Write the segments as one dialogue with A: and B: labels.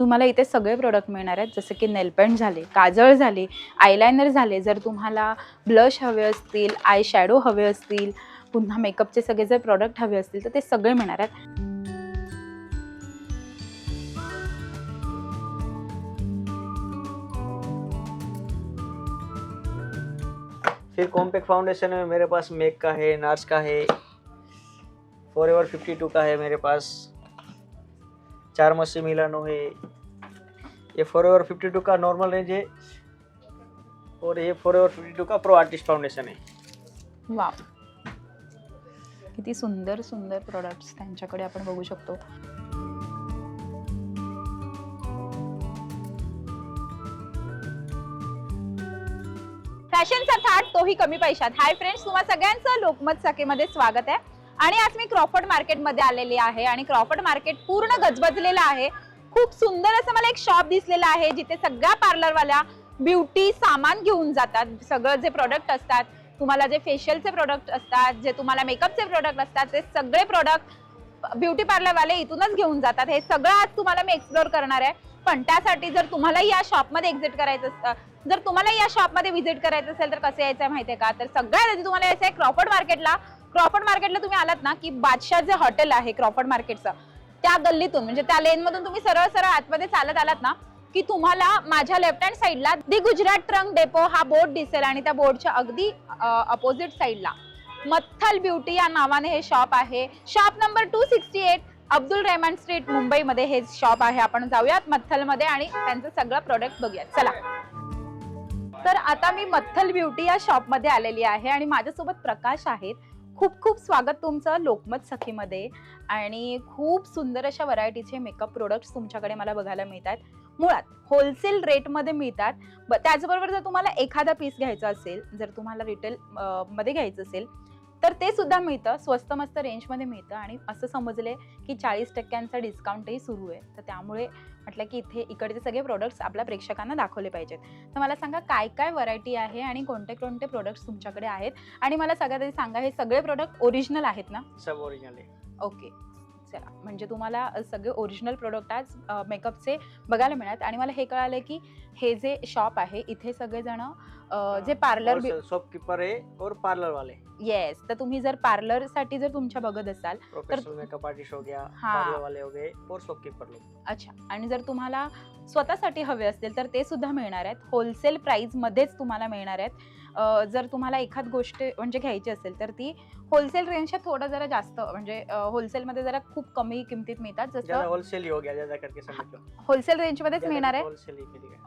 A: तुम्हाला इथे सगळे प्रोडक्ट मिळणार आहेत. जसं की नेलपेंट झाले काजळ झाले आयलायनर झाले. जर तुम्हाला ब्लश हवे असतील आय शॅडो हवे असतील पुन्हा मेकअपचे सगळे जर प्रोडक्ट हवे असतील तर ते सगळे मिळणार आहेत.
B: फिर कॉम्पैक्ट फाउंडेशन में मेरे पास मेक का है नार्स का है फॉर एवर फिफ्टी टू का है मेरे पास। चार मस्सी मिलानो है. ये फोर ओवर फिफ्टी टू का नॉर्मल रेंज है और ये फोर ओवर फिफ्टी टू का प्रो आर्टिस्ट फाउंडेशन है
A: वा किती सुंदर सुंदर प्रोडक्ट्स त्यांच्याकडे आपण बघू शकतो. फॅशनचा थाट तोही कमी पैशात. हाय फ्रेंड्स तुम्हा सगळ्यांचं लोकमत सखेमध्ये स्वागत आहे. आणि आज मी क्रॉफर्ड मार्केटमध्ये आलेली आहे आणि क्रॉफर्ड मार्केट पूर्ण गजबजलेलं आहे. खूप सुंदर असं मला एक शॉप दिसलेलं आहे जिथे सगळ्या पार्लरवाल्या ब्युटी सामान घेऊन जातात. सगळं जे प्रोडक्ट असतात तुम्हाला जे फेशियलचे प्रोडक्ट असतात जे तुम्हाला मेकअपचे प्रोडक्ट असतात ते सगळे प्रोडक्ट ब्युटी पार्लरवाले इथूनच घेऊन जातात. हे सगळं आज तुम्हाला मी एक्सप्लोर करणार आहे. पण त्यासाठी जर तुम्हाला या शॉपमध्ये एक्झिट करायचं असतं जर तुम्हाला या शॉपमध्ये व्हिजिट करायचं असेल तर कसं यायचं आहे माहितीये का? तर सगळ्यात आधी तुम्हाला यायचं आहे क्रॉफर्ड मार्केटला. क्रॉफर्ड मार्केटला तुम्ही आलात ना की बादशाह जे हॉटेल आहे क्रॉफर्ड मार्केटचं त्या गल्लीतून म्हणजे त्या लेन मधून तुम्ही सरळ सरळ आतमध्ये चालत आलात ना की तुम्हाला माझ्या लेफ्ट हँड साईडला दी गुजरात ट्रंक डेपो हा बोर्ड दिसेल आणि त्या बोर्डच्या अगदी अपोजिट साईडला मत्थल ब्युटी या नावाने हे शॉप आहे. Shop number two sixty eight Abdul Rehman street मुंबईमध्ये हे शॉप आहे. आपण जाऊयात मत्थलमध्ये आणि त्यांचं सगळं प्रोडक्ट बघूयात. चला. तर आता मी मत्थल ब्युटी या शॉपमध्ये आलेली आहे आणि माझ्यासोबत प्रकाश आहेत. खूप खूप स्वागत तुमचं लोकमत सखीमध्ये. आणि खूप सुंदर अशा व्हरायटीचे मेकअप प्रोडक्ट्स तुमच्याकडे मला बघायला मिळतात. मुळात होलसेल रेटमध्ये मिळतात. ब त्याचबरोबर जर तुम्हाला एखादा पीस घ्यायचा असेल जर तुम्हाला रिटेल मध्ये घ्यायचं असेल तर ते सुद्धा मिळतं स्वस्त मस्त रेंजमध्ये मिळतं आणि असं समजले की चाळीस टक्क्यांचा डिस्काउंटही सुरू आहे. तर त्यामुळे म्हटलं की इथे इकडचे सगळे प्रोडक्ट्स आपल्या प्रेक्षकांना दाखवले पाहिजेत. तर मला सांगा काय काय व्हरायटी आहे आणि कोणते कोणते प्रोडक्ट्स तुमच्याकडे आहेत? आणि मला सगळ्यात आधी सांगा हे सगळे प्रोडक्ट ओरिजिनल आहेत ना?
B: सब ओरिजिनल है
A: ओके चला. म्हणजे तुम्हाला सगळे ओरिजिनल प्रोडक्ट आज मेकअपचे बघायला मिळतात आणि मला हे कळालं की हे जे शॉप आहे इथे सगळेजण जे पार्लर
B: शॉपकीपर है और पार्लर वाले.
A: येस तर तुम्ही जर पार्लरसाठी जर तुमच्या बघत असाल
B: प्रोफेशनल मेकअप आर्टिस्ट हो गया
A: हाँ।
B: पार्लर वाले हो गए और शॉपकीपर लोग
A: अच्छा. आणि जर तुम्हाला स्वतःसाठी हवे असतील तर ते सुद्धा मिळणार आहेत. होलसेल प्राईजमध्येच तुम्हाला मिळणार आहेत. जर तुम्हाला एखाद गोष्ट म्हणजे घ्यायची असेल तर ती होलसेल रेंजच्या थोडं जरा जास्त म्हणजे होलसेलमध्ये जरा खूप कमी किमतीत मिळतात. जसं
B: होलसेल गया ज्यादा करके समझ लो
A: होलसेल रेंजमध्येच मिळणार आहे.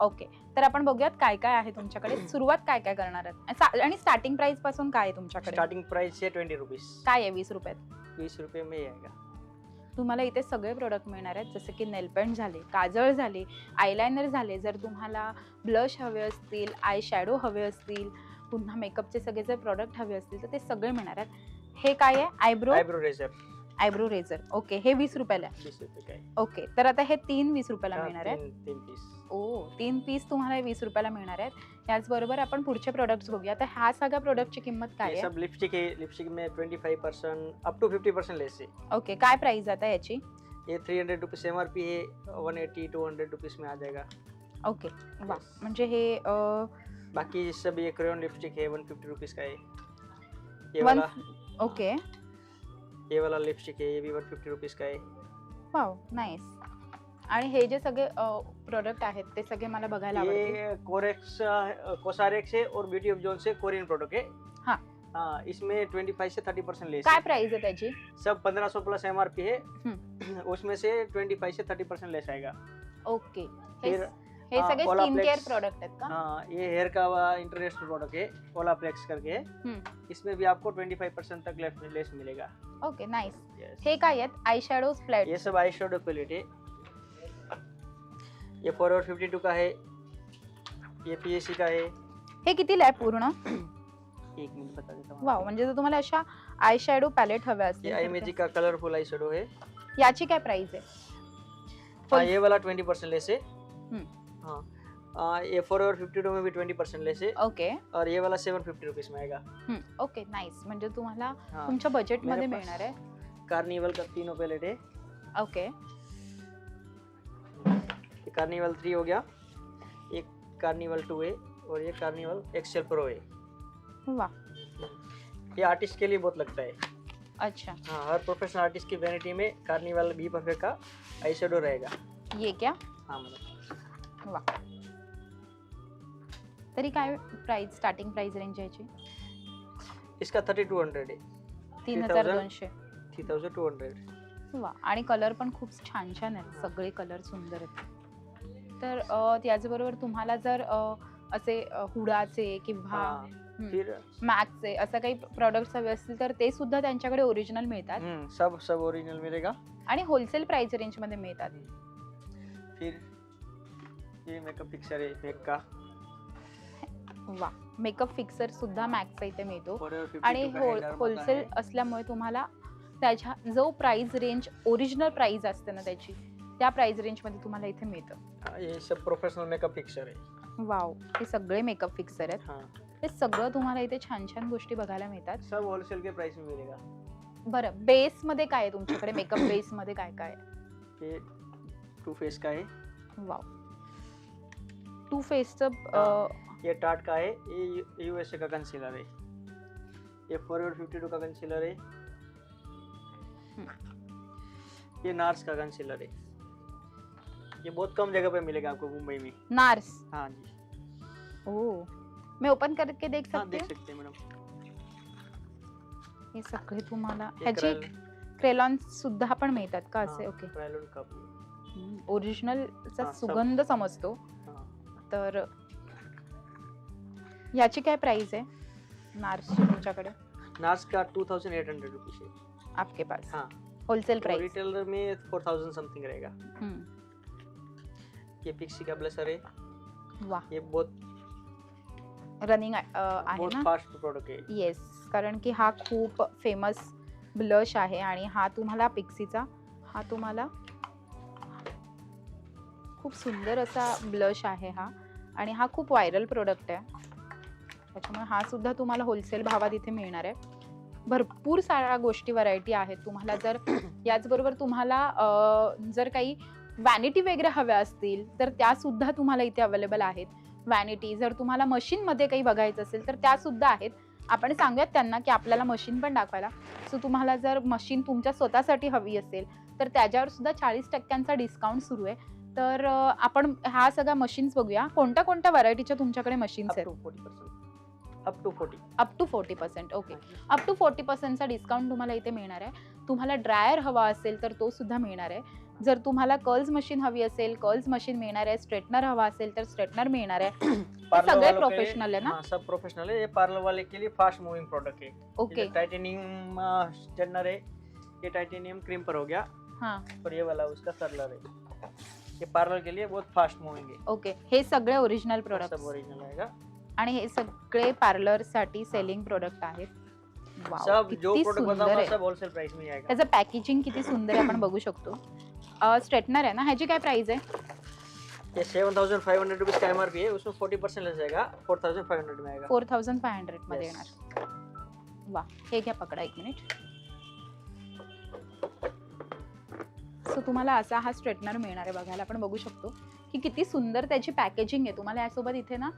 A: ओके. तर आपण बघूयात काय काय आहे तुमच्याकडे. सुरुवात काय काय करणार आहेत? आणि स्टार्टिंग प्राइसपासून काय आहे तुमच्याकडे?
B: स्टार्टिंग प्राइस है ट्वेंटी रुपीज
A: काय आहे वीस रुपयात?
B: बीस रुपये में ही आएगा
A: तुम्हाला इथे सगळे प्रोडक्ट मिळणार आहेत. जसे की नेलपेंट झाले काजळ झाले आयलायनर झाले. जर तुम्हाला ब्लश हवे असतील आय शॅडो हवे असतील पुन्हा मेकअपचे सगळे जर प्रोडक्ट हवे असतील तर ते सगळे मिळणार आहेत. हे काय आहे? Eyebrow
B: eyebrow razor
A: eyebrow razor okay हे वीस रुपयाला आहे. ओके तर आता हे तीन वीस रुपयाला मिळणार आहेत.
B: तीन तीन पीस
A: ओ तीन पीस तुम्हाला वीस रुपयाला मिळणार आहेत. त्याचबरोबर आपण पुढचे प्रोडक्ट्स बघूया. तर ह्या सगळ्या प्रोडक्टची किंमत काय आहे?
B: लिपस्टिक लिपस्टिक में twenty five percent up to fifty percent less है
A: ओके काय प्राइस आता याची?
B: ये three hundred rupees M R P है one eighty two hundred rupees में आ जाएगा
A: ओके वा. म्हणजे हे
B: बाकी सब ये क्रेयॉन लिपस्टिक है वन फिफ्टी रुपीज का है ये
A: One-
B: वाला.
A: ओके
B: ये वाला लिपस्टिक है ये भी वन फिफ्टी रुपीज का है
A: वाव नाईस आणि हे जे सगळे प्रोडक्ट आहेत ते सगळे मला बघायला आवडतील.
B: ये कोरेक्स कोसारेक्स है और ब्यूटी ऑफ जोन से कोरियन प्रोडक्ट है
A: हाँ।
B: हाँ इसमें ट्वेंटी फाइव से थर्टी परसेंट लेस
A: काय
B: है
A: प्राइस आहे त्याची?
B: सब पंद्रह सौ प्लस एम आर पी है। उसमें से ट्वेंटी फाइव से थर्टी परसेंट लेस आएगा.
A: ओके हे
B: फिर
A: हे सगळे. स्किन केअर प्रोडक्ट आहेत का?
B: हाँ ये हेयर का इंटरनेशनल प्रोडक्ट है ओलाप्लेक्स करके.
A: हम्म.
B: इसमें भी आपको 25 परसेंट तक लेस लेस मिलेगा.
A: Okay
B: Yes.
A: हे काय आहेत? आय शॅडोज फ्लॅट
B: ये सब आई शेडो पैलेट है ये फोर ओवर फिफ्टी टू का है. ये पी का है.
A: हे कितीला आहे पूर्ण?
B: एक मिनट बता देता हूँ.
A: वाव म्हणजे जर तुम्हाला अशा आय शॅडो पॅलेट हव्या
B: ये
A: असतील
B: आई
A: तर
B: मैजिक का कलरफुल आई शेडो है.
A: याची काय प्राइस आहे?
B: हाँ ये वाला ट्वेंटी परसेंट लेस है
A: हम्म.
B: हाँ। ये फोर ओवर फिफ्टी टू में भी ट्वेंटी परसेंट लेस है।
A: ओके
B: और ये वाला सेवन फिफ्टी रुपीज़ में आएगा।
A: हम्म, ओके नाईस म्हणजे तुम्हाला
B: हाँ।
A: तुमच्या बजेटमध्ये
B: मेरे
A: मिळणार आहे.
B: कार्निवल का तीनों पैलेट है।
A: ओके
B: कार्निवल थ्री हो गया। एक कार्निवल टू है और ये कार्निवल एक्सेल प्रो है।
A: वा
B: ये आर्टिस्ट के लिए बहुत लगता है।
A: अच्छा।
B: हाँ हर प्रोफेशनल आर्टिस्ट की वैनिटी में कार्निवल बी परफेक्ट का आई रहेगा।
A: ये क्या?
B: हाँ मैडम
A: वा तरी काय प्राइस स्टार्टिंग प्राइस रेंज याची?
B: इसका थर्टी टू हंड्रेड है
A: तीन हजार
B: 3000?
A: दोनशे.
B: थ्री थाउजेंड टू हंड्रेड
A: वा आणि कलर पण खूप छान छान आहेत. सगळे कलर सुंदर आहेत. तर अ, त्याचबरोबर तुम्हाला जर अ, असे अ, हुडाचे किंवा
B: हाँ फिर
A: मॅक्सचे असं काही प्रोडक्ट्स हवे असतील तर ते सुद्धा त्यांच्याकडे ओरिजिनल मिळतात.
B: हम्म, सब सब ओरिजिनल मिलेगा.
A: आणि होलसेल प्राइस रेंजमध्ये मिळतात.
B: फिर ये मेकअप पिक्चर है मेक का?
A: वा मेकअप फिक्सर सुद्धा मॅक्सचा इथे मिळतो.
B: Forever 52
A: आणि
B: का का
A: होलसेल. असल्यामुळे तुम्हाला त्याच्या जो प्राइस रेंज ओरिजिनल प्राइस असते ना त्याची त्या प्राइस रेंजमध्ये तुम्हाला इथे मिळतं.
B: हाँ, प्रोफेशनल मेकअप पिक्चर है
A: वाव हे सगळे मेकअप फिक्सर आहेत.
B: हाँ.
A: सगळं तुम्हाला इथे छान छान गोष्टी बघायला मिळतात.
B: सब होलसेल के प्राइस में मिलेगा
A: बरं बेस मध्ये काय आहे तुमच्याकडे? मेकअप बेस मध्ये काय काय आहे?
B: टू फेस का है
A: वाव. टू फेसचं.
B: ये टाट का है ये यूएसए का कंसीलर है ये फॉरवर्ड फिफ्टी टू का कंसीलर है ये नार्स का कंसीलर है ये बहुत कम जगह पे मिलेगा आपको मुंबई में.
A: नार्स
B: हाँ जी.
A: ओ मैं ओपन करके देख
B: हाँ
A: सकते
B: देख
A: हैं?
B: सकते हैं मैडम.
A: हे सगळे तुम्हाला
B: ये
A: ह्याची
B: क्रल
A: क्रेलॉन सुद्धा पण मिळतात का असे? ओके
B: क्रायलॉन कप
A: ओरिजिनलचा
B: सब.
A: सुगंध समजतो. तर याची काय प्राइस आहे? नार्सची तुमच्याकडे?
B: नार्स का two thousand eight hundred rupees है
A: आपके पास.
B: हाँ.
A: होलसेल प्राइस
B: रिटेलर में फोर थाउजेंड समथिंग रहेगा. ये पिक्सी का ब्लशर है
A: वा
B: ये बहुत
A: रनिंग आहे
B: बहुत
A: ना?
B: फास्ट प्रोडक्ट है
A: येस कारण की हा खूप फेमस ब्लश आहे आणि हा तुम्हाला पिक्सीचा हा तुम्हाला खूप सुंदर असा ब्लश आहे हा. आणि हा खूप व्हायरल प्रोडक्ट आहे. त्याच्यामुळे हा सुद्धा तुम्हाला होलसेल भावात इथे मिळणार आहे. भरपूर साऱ्या गोष्टी व्हरायटी आहेत. तुम्हाला जर याचबरोबर तुम्हाला जर काही वॅनिटी वगैरे हव्या असतील तर त्या सुद्धा तुम्हाला इथे अवेलेबल आहेत. वॅनिटी जर तुम्हाला मशीनमध्ये काही बघायचं असेल तर त्या सुद्धा आहेत. आपण सांगूयात त्यांना की आपल्याला मशीन पण दाखवायला. सो तुम्हाला जर मशीन तुमच्या स्वतःसाठी हवी असेल तर त्याच्यावर सुद्धा चाळीस टक्क्यांचा डिस्काउंट सुरू आहे. तर आपण ह्या सगळ्या मशीन्स बघूया. कोणत्या कोणत्या व्हरायटीच्या तुमच्याकडे मशीन्स
B: अप
A: आहेत
B: up to forty
A: up to forty percent okay up to forty पर्सेंटचा discount तुम्हाला इथे मिळणार आहे. तुम्हाला ड्रायर हवा असेल तर तो सुद्धा मिळणार आहे. जर तुम्हाला कर्ल्स मशीन हवी असेल कर्ल्स मशीन मिळणार आहे. स्ट्रेटनर हवा असेल तर स्ट्रेटनर मिळणार आहे. हे सगळे प्रोफेशनल आहे ना?
B: हाँ सब प्रोफेशनल है ये पार्लर वाले के लिए फास्ट मूविंग प्रोडक्ट है
A: ओके
B: टाइटेनियम स्टेनर है ये टाइटेनियम क्रीम पर हो गया.
A: हां.
B: और ये वाला उसका सरलर है ये पार्लर के लिए बहुत फास्ट मूविंग है
A: ओके हे सगळे ओरिजिनल
B: सब
A: प्रोडक्ट
B: ओरिजिनल आएगा
A: आणि हे सगळे पार्लरसाठी सेलिंग प्रोडक्ट आहेत.
B: सब जो
A: किती
B: प्रोडक्ट
A: सुंदर
B: बताऊंगा
A: आहे.
B: सब होलसेल प्राइस में ही आएगा
A: त्याचं पॅकेजिंग किती सुंदर आहे आपण बघू शकतो. स्ट्रेटनर आहे ना? ह्याची काय प्राइस आहे?
B: ये seven thousand five hundred rupees का एमआरपी है उसमें फोर्टी परसेंट लग जाएगा फोर थाउजेंड फाइव हंड्रेड में आएगा
A: फोर थाउजंड फाय हंड्रेडमध्ये
B: Yes.
A: येणार. वा हे घ्या पकडा एक मिनिट सो तुम्हाला असा हा स्ट्रेटनर मिळणार आहे बघायला. आपण बघू शकतो की किती सुंदर त्याची पॅकेजिंग आहे. तुम्हाला यासोबत इथे ना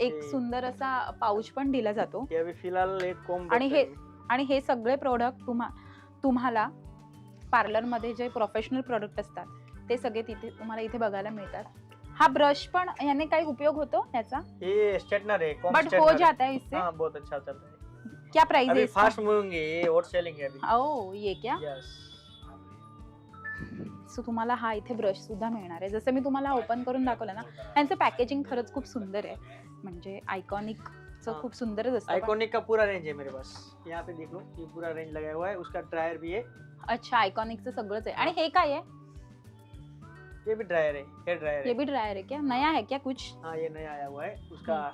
A: एक सुंदर असा पाऊच पण दिला जातो.
B: फिलहाल एक
A: आणि हे- आणि हे सगळे प्रोडक्ट तुम्हा तुम्हाला पार्लरमध्ये जे प्रोफेशनल प्रोडक्ट असतात ते सगळे तिथे तुम्हाला इथे बघायला मिळतात. हा ब्रश पण याने काही उपयोग होतो याचा?
B: ये स्ट्रेटनर है कॉम
A: बट हो जाता है इससे.
B: हाँ बहुत अच्छा चल रहा है
A: क्या प्राइस है
B: अभी
A: इसका?
B: फास्ट मूविंग है ये सेलिंग है अभी
A: ओ ये क्या?
B: यस
A: सो तुम्हाला हा इथे ब्रश सुद्धा मिळणार आहे. जसं मी तुम्हाला ओपन करून दाखवलं ना त्यांचं पॅकेजिंग खरंच खूप सुंदर आहे. म्हणजे आयकॉनिकचं
B: हा.
A: खूप पण-
B: आइकॉनिक का पूरा रेंज है मेरे पास? यहाँ पे देख लो ये पूरा रेंज लगाया हुआ है उसका ड्रायर भी है।
A: अच्छा आयकॉनिकचं सगळंच आहे. आणि हे. काय आहे?
B: ये भी ड्रायर है हेयर ड्रायर
A: ये
B: है
A: भी ड्रायर है क्या? नया है क्या कुछ?
B: हाँ ये नया आया हुआ है उसका.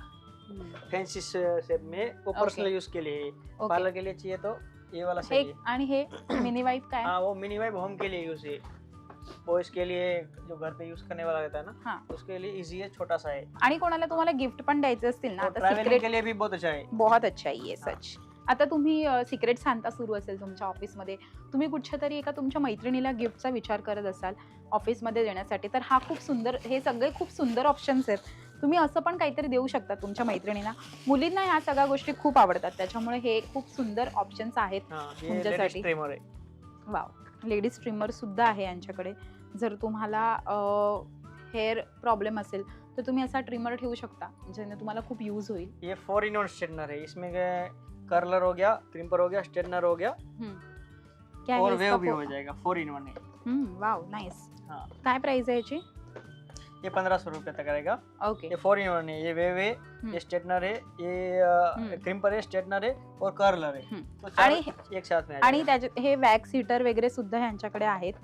B: फैंसी शेप में वो पर्सनल यूज के लिए है। पार्लर के लिए चाहिए तो ये वाला सही है।
A: आणि हे मिनी वाईप काय?
B: हाँ वो मिनी वाइप होम के लिए यूज है। बॉयज के लिए जो घर पे यूज करने वाला रहता है ना
A: हाँ।
B: उसके लिए इजी है छोटा सा है।
A: आणि कोणाला तुम्हाला गिफ्ट पण द्यायचे असतील ना आता
B: ट्रैवलिंग
A: सिक्रेट
B: के लिए भी बहुत अच्छा है।
A: बहुत अच्छा है ये
B: हाँ.
A: सच. आता तुम्ही सिक्रेट सांता सुरू असेल तुमच्या ऑफिसमध्ये तुम्ही कुठच्या तरी एका तुमच्या मैत्रिणीला गिफ्टचा विचार करत असाल ऑफिसमध्ये देण्यासाठी तर हा खूप सुंदर हे सगळे खूप सुंदर ऑप्शन्स आहेत. तुम्ही असं पण काहीतरी देऊ शकता तुमच्या मैत्रिणीला मुलींना ह्या सगळ्या गोष्टी खूप आवडतात. त्याच्यामुळे हे खूप सुंदर ऑप्शन्स आहेत तुमच्यासाठी.
B: Trimmer
A: wow. लेडीज स्ट्रीमर सुद्धा आहे यांच्याकडे. जर तुम्हाला हेअर प्रॉब्लेम असेल तर तुम्ही असा ट्रिमर ठेवू शकता ज्याने तुम्हाला खूप यूज होईल.
B: ये फोर इन वन स्ट्रेटनर है इसमें कर्लर हो गया क्रिम्पर हो गया स्ट्रेटनर हो गया.
A: क्या
B: और वेव भी हो जाएगा. फोर इन वन है
A: हम्म, वाव नाइस
B: हाँ.
A: काय प्राइस आहे याची?
B: ये पंद्रह सौ रुपये तक रहेगा
A: ओके.
B: ये फोर इन वन है ये वेव है
A: हम्म.
B: ये स्ट्रेटनर है. ये क्रिम्पर है स्ट्रेटनर है और कर्लर है. तो चार
A: आणि
B: एक साथ में
A: आणि। त्याचे हे वॅक्स हिटर वगैरे सुद्धा ह्यांच्याकडे आहेत.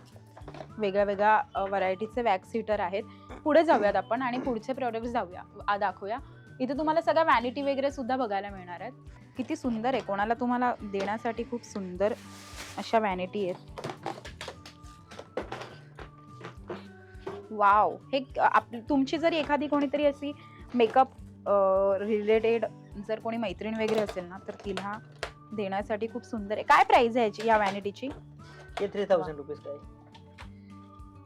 A: वेगळ्या वेगळ्या व्हरायटीचे वॅक्स हिटर आहेत. पुढे जाऊयात आपण आणि पुढचे प्रोडक्ट्स जाऊया आ, दाखवूया. इथे तुम्हाला सगळ्या व्हॅनिटी वगैरे सुद्धा बघायला मिळणार आहेत. किती सुंदर आहे. कोणाला तुम्हाला देण्यासाठी खूप सुंदर अशा व्हॅनिटी आहेत. वाव. हे आप तुमची जर एखादी कोणीतरी अशी मेकअप रिलेटेड जर कोणी मैत्रीण वगैरे असेल ना तर तिला देण्यासाठी खूप सुंदर आहे. काय प्राइस आहे याची या व्हॅनिटीची
B: ये थ्री थाउजेंड रुपीज का है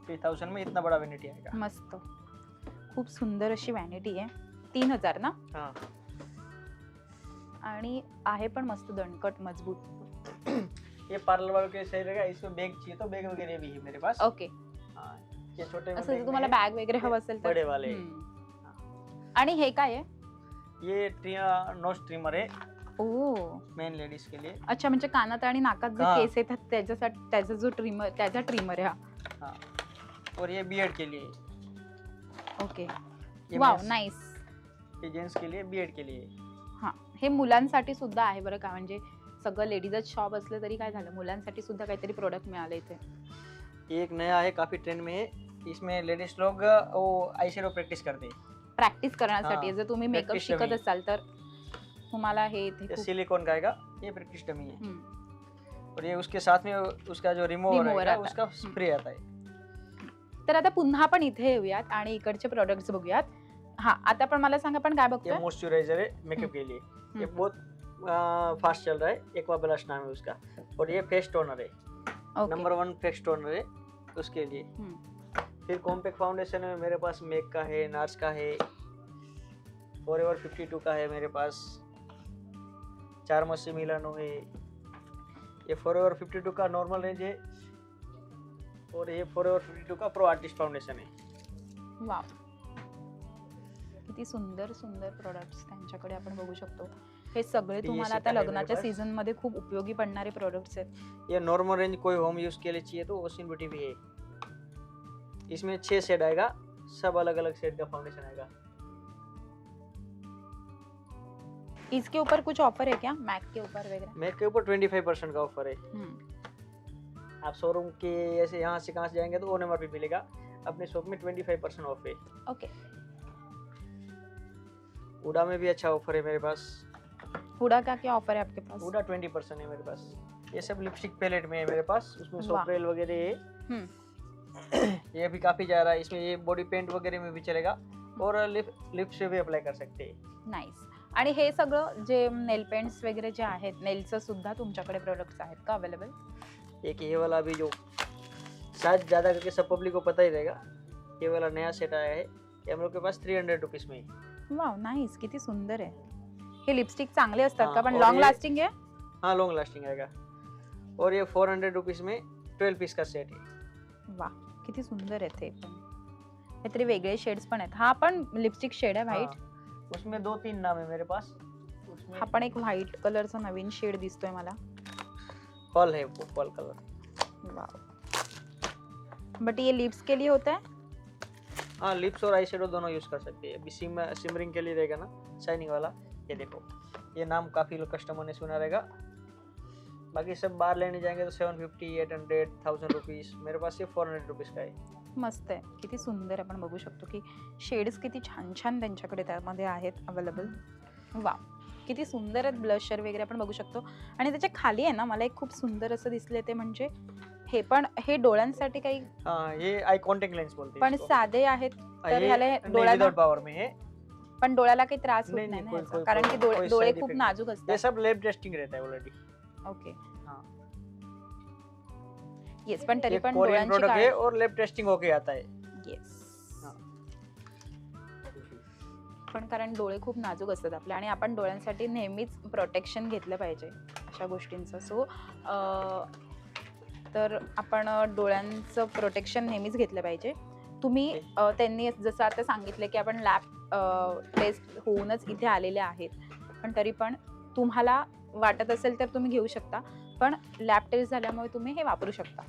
B: थ्री थाउजेंड में इतना बड़ा वेनिटी आएगा
A: मस्त. खूप सुंदर अशी व्हॅनिटी आहे. तीन हजार ना?
B: हाँ.
A: आणि आहे पण मस्त दणकट मजबूत.
B: ये पार्लर वालों के सही रहेगा इसमें बैग चाहिए तो बैग वगैरह भी है मेरे पास.
A: ओके
B: हाँ. छोटे
A: असं जर तुम्हाला बॅग वगैरे हवं असेल तर.
B: बडे वाले
A: हम्म. आणि हे काय आहे?
B: ये नोज ट्रिमर है
A: ओ.
B: मेन लेडीज के लिए.
A: अच्छा म्हणजे कानात आणि नाकात जे
B: हा.
A: केस येतात त्याच्यासाठी त्याचा जो ट्रिमर त्याचा ट्रिमर आहे हा.
B: हाँ. और ये बियर्ड के लिए.
A: ओके
B: ये
A: वाव
B: men's-
A: नाईस
B: ये जेंट्स के लिए बियर्ड के लिए.
A: हा. हे मुलांसाठी सुद्धा आहे बरं का म्हणजे सगळं लेडीजच शॉप असलं तरी काय झालं? मुलांसाठी सुद्धा काहीतरी प्रोडक्ट मिळाले इथे.
B: ये एक नया है काफी ट्रेंड में है। इसमें लेडीज लोग वो आई प्रैक्टिस करते हैं।
A: प्रॅक्टिस करण्यासाठी
B: हा,
A: जर तुम्ही मेकअप
B: practice
A: शिकत
B: dummy.
A: असाल तर तुम्हाला हे इथे खूप
B: सिलिकॉन का आएगा ये प्रैक्टिस डमी है।
A: हम्म.
B: और ये उसके साथ में उसका जो रिमूवर
A: Remover
B: है
A: आता है.
B: उसका स्प्रे आता है।
A: तर आता पुन्हा आपण इथे येऊयात आणि इकडचे प्रोडक्ट्स बघूयात. हा आता पण मला सांगा पण काय
B: ये
A: बघतोय?
B: मॉइस्चराइजर है मेकअप के लिए. ये बहुत फास्ट चल रहा है. एक्वा ब्लश नाम है उसका. और ये फेस टोनर है.
A: Okay.
B: Number one face toner है. उसके लिए।
A: हम्म.
B: फिर कॉम्पैक्ट फाउंडेशन में मेरे पास मेक का है नार्स का है फॉर एवर फिफ्टी टू का है मेरे पास। चार मस्सी मिलानो है। ये फॉर एवर फिफ्टी टू का नॉर्मल रेंज है और ये फॉर एवर फिफ्टी टू का प्रो आर्टिस्ट फाउंडेशन है।
A: वाव किती सुंदर सुंदर प्रोडक्ट्स त्यांच्याकडे आपण बघू शकतो. हे सगळे तुम्हाला आता लग्नाच्या सीझन मध्ये खूप उपयोगी पडणारे प्रोडक्ट्स आहेत.
B: ये नॉर्मल रेंज कोई होम यूज़ के लिए चाहिए तो ओसिन ब्यूटी भी है। इसमें छह शेड आएगा सब अलग अलग शेड का फाउंडेशन आएगा।
A: इसके ऊपर कुछ ऑफ़र है क्या? मैक के ऊपर वगैरह?
B: मैक के ऊपर ट्वेंटी फाइव परसेंट का ऑफ़र है।
A: हम्म.
B: आप शोरूम के ऐसे यहाँ से कहाँ से जाएँगे तो ओन भी मिलेगा। अपने शॉप में ट्वेंटी फाइव परसेंट ऑफ़ है।
A: ओके
B: उडा में भी अच्छा ऑफ़र है मेरे पास।
A: हुडा का क्या ऑफर है आपके पास?
B: उडा ट्वेंटी परसेंट है मेरे पास। ये सब लिपस्टिक पैलेट में है मेरे पास। उसमें। सॉफ्टवेयर वगैरह है।
A: हम्म.
B: ये भी काफ़ी जा रहा है। इसमें ये बॉडी पेंट वगैरह में भी चलेगा। और लिप लिप्स पे भी अप्लाई कर सकते हैं।
A: नाईस आणि हे सगळं जे नेल पेंट्स वगैरे जे आहेत नेलचं सुद्धा तुमच्याकडे प्रोडक्ट्स आहेत का अवेलेबल
B: एक ये वाला भी जो शायद ज़्यादा करके सब पब्लिक को पता ही रहेगा। ये वाला नया सेट आया है। ये हम लोग के पास थ्री हंड्रेड रुपीज़ में
A: वाव नाईस किती सुंदर आहे. हे लिपस्टिक चांगले असतात का? पण लॉंग लास्टिंग आहे?
B: हाँ लॉन्ग लास्टिंग आएगा और ये फोर हंड्रेड रुपीज़ में ट्वेल्व पीस का सेट है
A: वा किती सुंदर आहेत हे पण. काहीतरी वेगळे शेड्स पण आहेत. हा पण लिपस्टिक शेड आहे व्हाईट
B: हाँ, उसमें दो तीन नाम है मेरे पास. उसमें
A: हा पण एक व्हाईट कलरचा नवीन शेड दिसतोय मला.
B: फॉल है वो कलर
A: वाव. बट ये लिप्स के लिए होता है?
B: हाँ लिप्स और आई दोनों यूज़ कर सकते हैं। अभी सिम सिमरिंग के लिए रहेगा ना शाइनिंग वाला। ये देखो। ये नाम काफ़ी लोग कस्टमर ने सुना रहेगा। बाकी सब बाहर लेने जाएंगे तो seven fifty eight hundred thousand rupees मेरे पास ये फोर हंड्रेड रुपीज़ का है।
A: मस्त आहे किती सुंदर आपण बघू शकतो की शेड्स किती छान छान त्यांच्याकडे त्यामध्ये आहेत अवेलेबल वा किती सुंदर आहेत ब्लशर वगैरे आपण बघू शकतो. आणि त्याच्याखाली आहे ना मला एक खूप सुंदर असं दिसले ते म्हणजे हे पण हे डोळ्यांसाठी काही
B: हाँ ये आई कॉन्टेक्ट लेंस बोलते हैं
A: पण
B: इसको।
A: साधे आहेत
B: हाँ,
A: तर
B: ये
A: ह्याला
B: नहीं,
A: डोळ्यांना
B: without पावर में है.
A: पण डोळ्याला काही त्रास होत
B: नाही,
A: ना
B: कोई-
A: याचा?
B: कोई-
A: कारण की
B: कोई-
A: डोळे
B: कोई
A: डोळे
B: side
A: खूप
B: effect
A: नाजूक
B: ये
A: असतात
B: सब लैब टेस्टिंग रहता है ऑलरेडी
A: ओके
B: हाँ.
A: येस पण तरी पण
B: कोरियन
A: डोळ्यांची
B: प्रोडक्ट है
A: काळजी
B: और लैब टेस्टिंग होके आता है.
A: येस
B: हा.
A: पण कारण डोळे खूप नाजूक असतात आपले आणि आपण डोळ्यांसाठी नेहमीच प्रोटेक्शन घेतलं पाहिजे अशा गोष्टींचं. सो तर आपण अ, डोळ्यांचं प्रोटेक्शन नेहमीच घेतलं पाहिजे. तुम्ही अ, त्यांनी जसं आता सांगितलं की आपण लॅब टेस्ट होऊनच इथे आलेले आहेत. पण तरी पण तुम्हाला वाटत असेल तर तुम्ही घेऊ शकता. पण लॅब टेस्ट झाल्यामुळे तुम्ही हे वापरू शकता.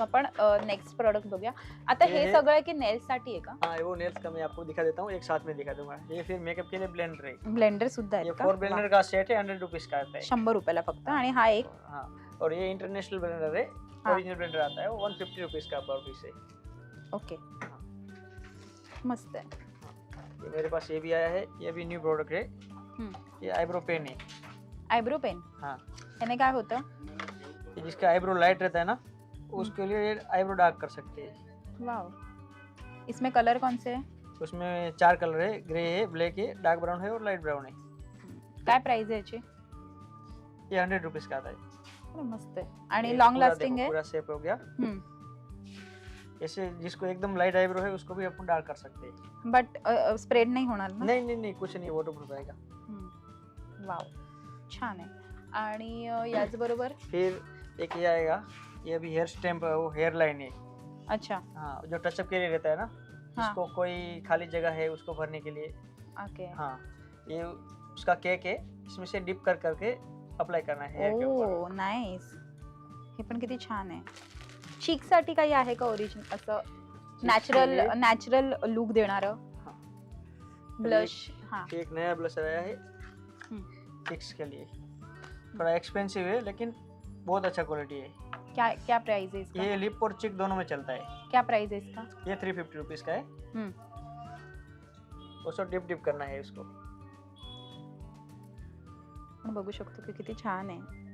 A: आपण नेक्स्ट प्रोडक्ट बघूया. आता
B: हे-
A: हे
B: हे-
A: सगळं की नेल्ससाठी आहे का?
B: हाँ वो नेल्स का मैं आपको दिखा देता. हूँ एक साथ में दिखा दूंगा ये फिर मेकअप के लिए ब्लेंडर है
A: ब्लेंडर सुद्धा का?
B: फोर. ब्लेंडर का सेट है हंड्रेड रुपीज का आता है
A: शंभर रुपयाला फक्त. आणि हा एक
B: हाँ. और ये इंटरनेशनल ब्लेंडर है
A: हाँ.
B: ओरिजिनल ब्लेंडर आता है वो वन फिफ्टी रुपीज का पर पीस है.
A: ओके मस्त आहे.
B: ये मेरे पास ये भी आया है ये भी न्यू प्रोडक्ट है।
A: हम्म.
B: ये आईब्रो पेन है।
A: आयब्रो पेन
B: हाँ।
A: याने काय होतं?
B: ये जिसका आईब्रो लाइट रहता है ना उसके लिए आईब्रो डार्क कर सकते हैं।
A: वाव इसमें कलर कौन से है?
B: उसमें चार कलर है ग्रे है ब्लैक है डार्क ब्राउन है और लाइट ब्राउन है।
A: काय प्राइस आहे याची?
B: ये हंड्रेड रुपीज का आता है।
A: मस्त आहे. आणि
B: पूरा
A: लास्टिंग आहे?
B: पूरा सेप हो गया।
A: हम्म.
B: ऐसे जिसको एकदम लाइट आईब्रो है उसको भी अपन डार्क कर सकते हैं।
A: बट स्प्रेड नाही होणार ना?
B: नहीं नहीं नहीं कुछ नहीं वाटर प्रूफ आएगा
A: हम्म. वाव छान आहे. आणि अ, याचबरोबर?
B: फिर एक ये आएगा ये भी हेयर स्टैम्प है वो हेयर लाइन है।
A: अच्छा.
B: हाँ जो टचअप के लिए रहता है ना
A: हाँ.
B: कोई खाली जगह है उसको भरने के लिए।
A: ओके
B: हाँ ये उसका केक है इसमें से डिप कर करके अप्लाई करना है हेयर के ऊपर।
A: ओ नाईस हे पण किती छान आहे. चीकसाठी काही आहे का ओरिजिन असं नॅचरल? नॅचरल लुक देणारं?
B: हाँ.
A: ब्लश हा.
B: ये एक नया ब्लशर आया है
A: हम्म.
B: के लिए. थोड़ा एक्सपेंसिव है लेकिन बहुत अच्छा क्वालिटी है
A: क्या क्या प्राइस है इसका?
B: ये लिप और चिक दोनों में चलता है.
A: क्या प्राइस है इसका?
B: ये थ्री फिफ्टी रुपीज का है.
A: हम्म.
B: उसको डिप डिप करना है उसको
A: आपण बघू शकतो की किती छान आहे.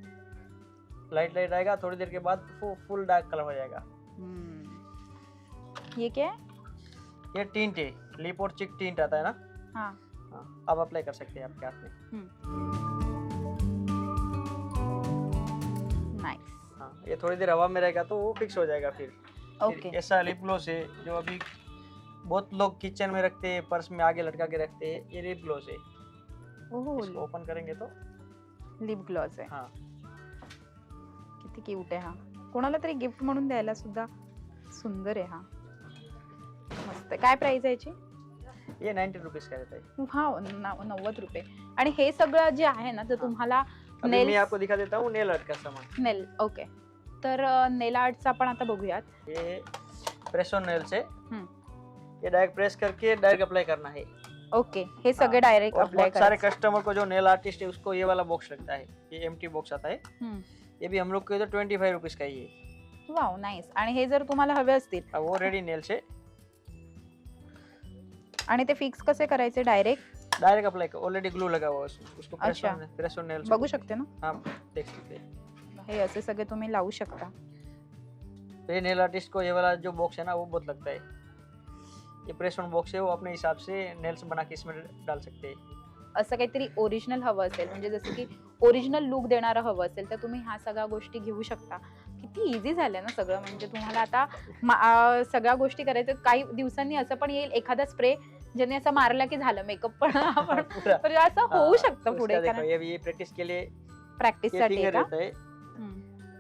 B: लाइट लाइट आएगा थोड़ी देर के बाद फुल फुल डार्क कलर हो जाएगा।
A: हम्म. ये क्या है?
B: ये टींट है लिप और चिक टींट आता है ना?
A: हाँ।
B: हाँ आप अप्लाई कर सकते हैं आपके हाथ में
A: नाइस
B: हाँ ये थोड़ी देर हवा में रहेगा तो वो फिक्स हो जाएगा फिर।
A: ओके
B: ऐसा लिप ग्लोस है जो अभी बहुत लोग किचन में रखते हैं पर्स में आगे लटका के रखते हैं ये लिप ग्लोस है।
A: ओह
B: इसको ओपन करेंगे तो।
A: लिप ग्लॉस आहे
B: हाँ।
A: किती क्यूट आहे हा. कोणाला तरी गिफ्ट म्हणून द्यायला सुद्धा सुंदर आहे हा. मस्त. आहे. काय प्राइस आहे याची?
B: ये नाइन्टी रुपीज का रहता है
A: हा नव- नव्वद रुपये. आणि हे सगळं जे आहे ना जर तुम्हाला
B: अभी
A: Nails-
B: मैं आपको दिखा देता हूँ नेल आर्ट का सामान.
A: नेल ओके तर नेल आर्टचं आपण आता बघूयात.
B: ये प्रेस ऑन नेल्स है
A: हम्म.
B: ये डायरेक्ट प्रेस करके डायरेक्ट अप्लाई करना है
A: ओके हे सगळे डायरेक्ट
B: और
A: अप्लाय
B: बहुत सारे कस्टमर को जो नेल आर्टिस्ट है उसको ये वाला बॉक्स लगता है. ये एम बॉक्स आता है. ये भी हम लोग के तो ट्वेंटी फाइव रुपीज का ही है।
A: वाव नाईस आणि हे जर तुम्हाला हवे असतील
B: अब वो रेडी नेल्स है
A: आणि ते फिक्स कसे करायचे direct
B: direct apply already glue लगा हुआ है उसको. उसको प्रेस
A: अच्छा.
B: ऑन प्रेस ऑन नेल्स
A: बघू शकते ना?
B: हाँ देख सकते हैं.
A: हे असे सगळे तुम्ही लावू शकता.
B: तो ये नेल आर्टिस्ट को ये वाला जो बॉक्स है ना वो बहुत लगता है. ये प्रेस ऑन बॉक्स है वो अपने हिसाब से नेल्स बना के इसमें डाल सकते हैं.
A: असं काहीतरी ओरिजिनल हवं असेल. म्हणजे जसं की ओरिजिनल लुक देणारं हवं असेल तर तुम्ही ह्या सगळ्या गोष्टी घेऊ शकता. किती इझी झालं ना सगळं. म्हणजे तुम्हाला आता सगळ्या गोष्टी करायचं काही दिवसांनी असं पण येईल एखादा स्प्रे ज्याने असं मारला की झालं मेकअप पण आपण. म्हणजे असं होऊ
B: हाँ,
A: शकतं पुढे कारण
B: प्रैक्टिस के लिए
A: प्रॅक्टिस
B: है.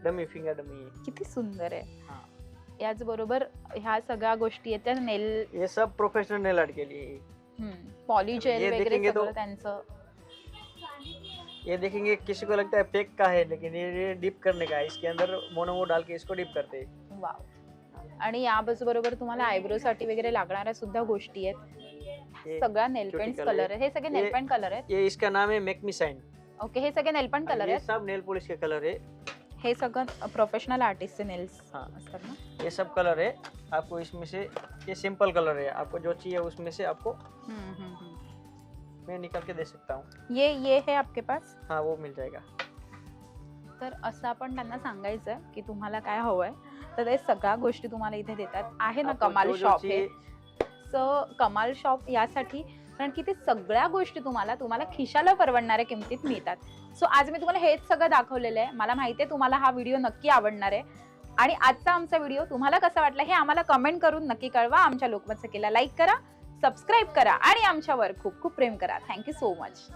B: Dummy finger dummy. है
A: किती सुंदर आहे.
B: हाँ.
A: याचबरोबर ह्या सगळ्या गोष्टी आहेत त्या नेल
B: ये सब प्रोफेशनल नेल आर्ट के लिए है।
A: पॉलीजेल वगैरे सगळं त्यांचं.
B: ये देखेंगे किसी को लगता है फेक का है लेकिन ये डिप करने का है। इसके अंदर मोनोमो डाल के इसको डिप करते हैं।
A: वाव आणि या बरोबर तुम्हाला आयब्रो साठी वगैरे लागणाऱ्या सुद्धा गोष्टी आहेत.
B: ये
A: सगळ्या नेल
B: छोटी
A: पेंट
B: color
A: कलर हे सगळे नेल
B: ये-
A: पेंट कलर आहेत?
B: ये इसका नाम है मेक मी साइन
A: ओके हे सगळे नेल पेंट कलर आहेत?
B: सब नेल पॉलिश के कलर है
A: हे सगळं प्रोफेशनल आर्टिस्टचे नेल्स
B: हाँ.
A: असतात ना?
B: ये सब कलर है आपको इसमें से ये सिंपल कलर है आपको जो चाहिए उसमें से आपको. मैं निकल के दे सकता हूँ।
A: ये ये है आपके पास?
B: हाँ वो मिल जाएगा।
A: तर असं आपण त्यांना सांगायचं की तुम्हाला काय हवंय तर ते सगळ्या गोष्टी तुम्हाला इथे देतात. आहे ना कमाल शॉप हे. सो कमाल शॉप यासाठी कारण की ते सगळ्या गोष्टी तुम्हाला तुम्हाला खिशाला परवडणाऱ्या किमतीत मिळतात. सो आज मी तुम्हाला हेच सगळं दाखवलेलं आहे. मला माहिती आहे तुम्हाला हा व्हिडिओ नक्की आवडणार आहे. आणि आजचा आमचा व्हिडिओ तुम्हाला कसा वाटला हे आम्हाला कमेंट करून नक्की कळवा. आमच्या लोकमत सखीला लाईक करा. सबस्क्राईब करा आणि आमच्यावर खूप खूप प्रेम करा. Thank you so much